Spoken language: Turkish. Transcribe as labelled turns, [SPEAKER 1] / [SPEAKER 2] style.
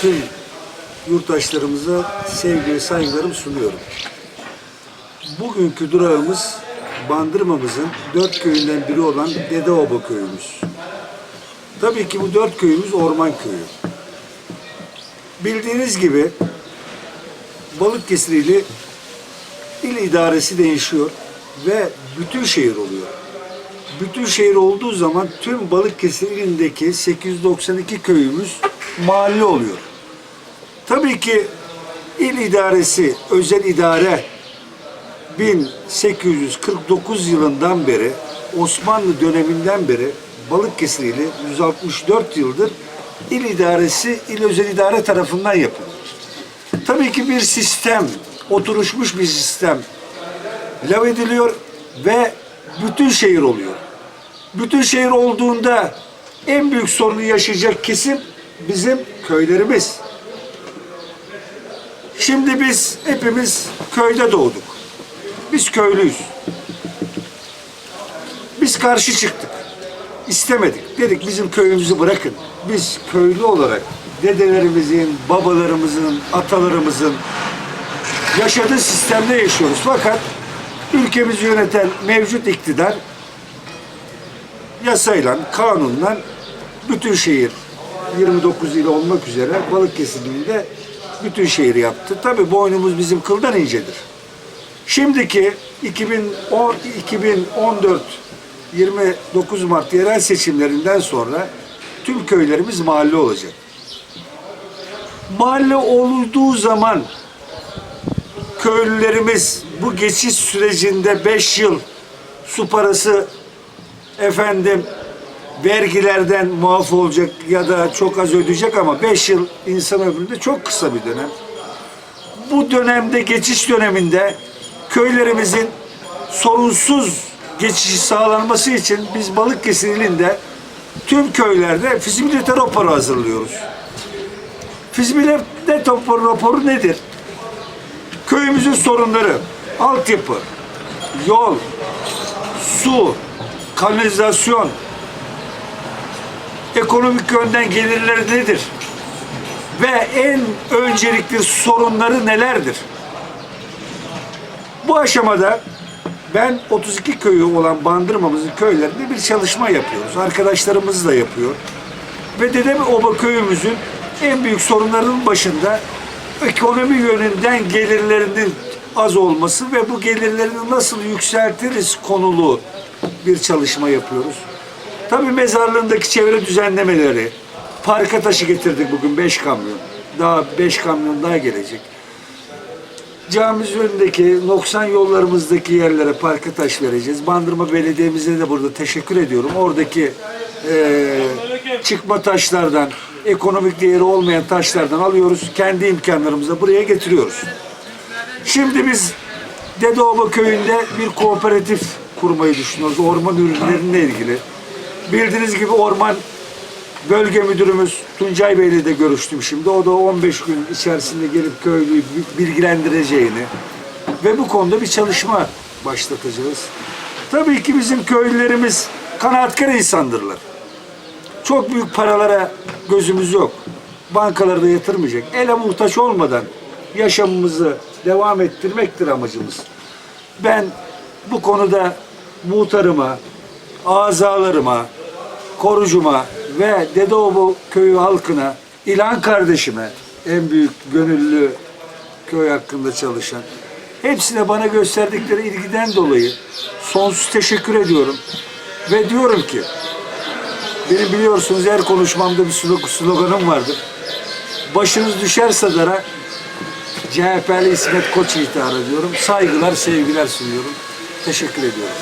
[SPEAKER 1] tüm yurttaşlarımıza sevgi ve saygılarımı sunuyorum. Bugünkü durağımız Bandırmamızın dört köyünden biri olan Dedeoba köyümüz. Tabii ki bu dört köyümüz orman köyü. Bildiğiniz gibi Balıkesirli il idaresi değişiyor ve bütün şehir oluyor. Bütün şehir olduğu zaman tüm Balıkesir ilindeki 892 köyümüz mahalle oluyor. Tabii ki il idaresi, özel idare 1849 yılından beri Osmanlı döneminden beri Balıkesir ili 164 yıldır il idaresi, il özel idare tarafından yapılıyor. Tabii ki bir sistem, oturuşmuş bir sistem lav ediliyor ve bütün şehir oluyor. Bütün şehir olduğunda en büyük sorunu yaşayacak kesim bizim köylerimiz. Şimdi biz hepimiz köyde doğduk. Biz köylüyüz. Biz karşı çıktık. İstemedik. Dedik bizim köyümüzü bırakın. Biz köylü olarak dedelerimizin, babalarımızın, atalarımızın yaşadığı sistemde yaşıyoruz. Fakat ülkemizi yöneten mevcut iktidar yasayla, kanunla bütün şehir 29 il olmak üzere Balıkesir'inde bütün şehir yaptı. Tabi boynumuz bizim kıldan incedir. Şimdiki 2010, 2014 29 Mart yerel seçimlerinden sonra tüm köylerimiz mahalle olacak. Mahalle olduğu zaman köylülerimiz bu geçiş sürecinde 5 yıl su parası efendim vergilerden muaf olacak ya da çok az ödeyecek ama 5 yıl insan ömründe çok kısa bir dönem. Bu dönemde geçiş döneminde köylerimizin sorunsuz geçişi sağlanması için biz Balıkesir ilinde tüm köylerde fizibilite raporu hazırlıyoruz. Fizibilite raporu, raporu nedir? Köyümüzün sorunları, altyapı, yol, su, kanalizasyon, ekonomik yönden gelirleri nedir? Ve en öncelikli sorunları nelerdir? Bu aşamada ben 32 köyü olan Bandırmamızın köylerinde bir çalışma yapıyoruz. Arkadaşlarımız da yapıyor. Ve Dedem Oba köyümüzün en büyük sorunlarının başında ekonomi yönünden gelirlerinin az olması ve bu gelirlerini nasıl yükseltiriz konulu bir çalışma yapıyoruz. Tabii mezarlığındaki çevre düzenlemeleri, parka taşı getirdik bugün 5 kamyon. Daha 5 kamyon daha gelecek. Camimiz önündeki 90 yollarımızdaki yerlere parka taş vereceğiz. Bandırma Belediye'mize de burada teşekkür ediyorum. Oradaki eee, çıkma taşlardan, ekonomik değeri olmayan taşlardan alıyoruz. Kendi imkanlarımızla buraya getiriyoruz. Şimdi biz Dedeoba köyünde bir kooperatif kurmayı düşünüyoruz. Orman ürünlerinle ilgili. Bildiğiniz gibi orman bölge müdürümüz Tuncay Bey'le de görüştüm şimdi. O da 15 gün içerisinde gelip köylüyü bilgilendireceğini ve bu konuda bir çalışma başlatacağız. Tabii ki bizim köylülerimiz kanaatkar insandırlar. Çok büyük paralara gözümüz yok. Bankalarda yatırmayacak. Ele muhtaç olmadan yaşamımızı devam ettirmektir amacımız. Ben bu konuda muhtarıma, azalarıma, korucuma ve Dedeoğlu köyü halkına, İlhan kardeşime, en büyük gönüllü köy hakkında çalışan, hepsine bana gösterdikleri ilgiden dolayı sonsuz teşekkür ediyorum. Ve diyorum ki, benim biliyorsunuz her konuşmamda bir slog- sloganım vardır. Başınız düşerse dara CHP'li İsmet Koç ithal ediyorum. Saygılar, sevgiler sunuyorum. Teşekkür ediyorum.